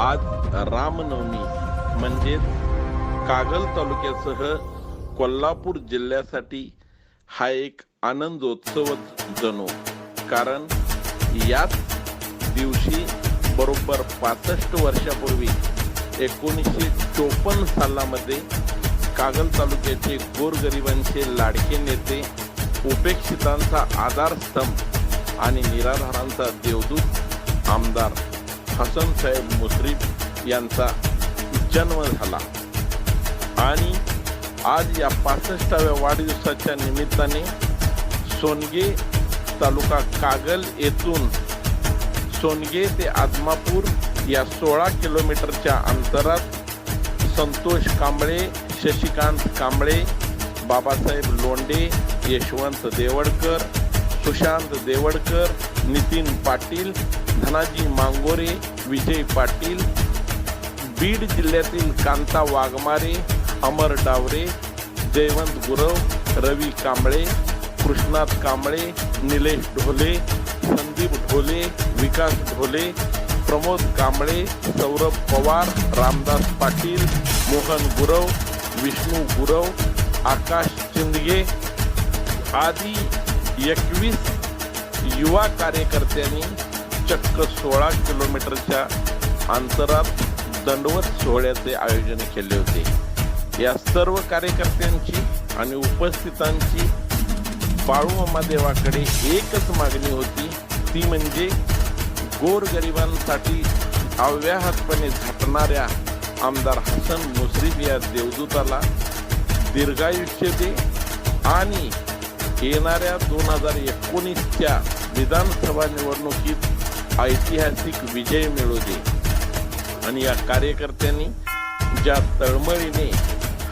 आज रामनवमी म्हणजेच कागल तालुक्यासह कोल्हापूर जिल्ह्यासाठी हा एक आनंदोत्सवच जणू. कारण याच दिवशी बरोबर पासष्ट वर्षापूर्वी एकोणीसशे चोपन्न सालामध्ये कागल तालुक्याचे गोरगरिबांचे लाडके नेते उपेक्षितांचा आधारस्तंभ आणि निराधारांचा देवदूत आमदार हसन साहेब मुश्रीफ यांचा जन्म झाला. आणि आज या पासष्टाव्या वाढदिवसाच्या निमित्ताने सोनगे तालुका कागल येथून सोनगे ते आदमापूर या सोळा किलोमीटरच्या अंतरात संतोष कांबळे शशिकांत कांबळे बाबासाहेब लोंडे यशवंत देवडकर सुशांत देवडकर नितीन पाटील धनाजी मांगोरे विजय पाटील बीड जिल्ह्यातील कांता वाघमारे अमर डावरे जयवंत गुरव रवी कांबळे कृष्णात कांबळे निलेश ढोले संदीप ढोले विकास ढोले प्रमोद कांबळे सौरभ पवार रामदास पाटील मोहन गुरव विष्णू गुरव आकाश चिंदगे आदी एकवीस युवा कार्यकर्त्यांनी चक्क सोळा किलोमीटरच्या अंतरात दंडवत सोहळ्याचे आयोजन केले होते. या सर्व कार्यकर्त्यांची आणि उपस्थितांची बाळूमामा देवाकडे एकच मागणी होती. ती म्हणजे गोरगरिबांसाठी अव्याहतपणे झटणाऱ्या आमदार हसन मुश्रीफ या देवदूताला दीर्घायुष्य दे आणि येणाऱ्या दोन हजार एकोणीसच्या विधानसभा निवडणुकीत ऐतिहासिक विजय मिळू दे आणि या कार्यकर्त्यांनी ज्या तळमळीने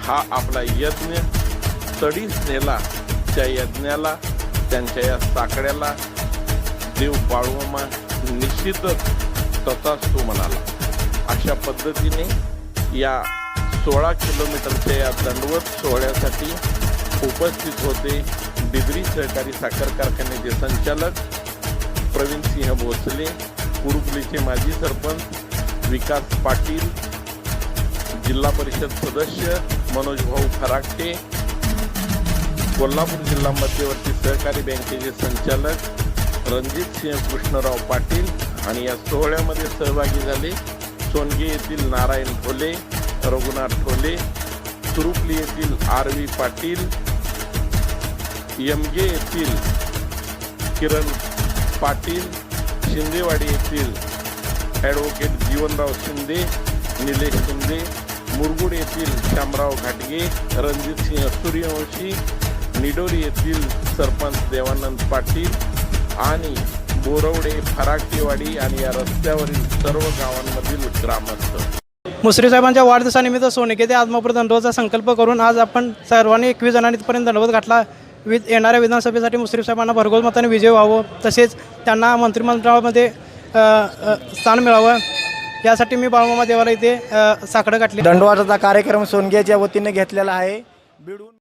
हा आपला यज्ञ तडीस नेला त्या यज्ञाला त्यांच्या या साकड्याला देव बाळूमा निश्चितच तो म्हणाला. अशा पद्धतीने या सोळा किलोमीटरच्या या दंडवत सोहळ्यासाठी उपस्थित होते डिग्री सहकारी साखर कारखान्याचे संचालक प्रवीण सिंह भोसले कुरुपलीचे माजी सरपंच विकास पाटील जिल्हा परिषद सदस्य मनोज भाऊ फराटे कोल्हापूर जिल्हा मध्यवर्ती सहकारी बँकेचे संचालक रणजित सिंह कृष्णराव पाटील आणि या सोहळ्यामध्ये सहभागी झाले सोनगे येथील नारायण ढोले रघुनाथ ढोले सुरुपली येथील आर व्ही पाटील यमगे येथील किरण पाटील शिंदेवाडी येथील ॲडव्होकेट जीवनराव शिंदे निलेश शिंदे मुरगुड येथील श्यामराव घाटगे रणजित सिंह सूर्यवंशी निडोरी येथील सरपंच देवानंद पाटील आणि बोरवडे फराटेवाडी आणि या रस्त्यावरील सर्व गावांमधील ग्रामस्थ. मुसरी साहेबांच्या वाढदिवसानिमित्त सोनिके ते आत्मपूर दंडोचा संकल्प करून आज आपण सर्वांनी एकवीस जणांपर्यंत दंडवत घातला. वि येणाऱ्या विधानसभेसाठी मुश्रीफ साहेबांना भरघोस मताने विजय व्हावं तसेच त्यांना मंत्रिमंडळामध्ये स्थान मिळावं. यासाठी मी बाळमामा देवाला इथे साकडं घातली दंडवाटाचा कार्यक्रम सोनग्याच्या वतीने घेतलेला आहे. बिडून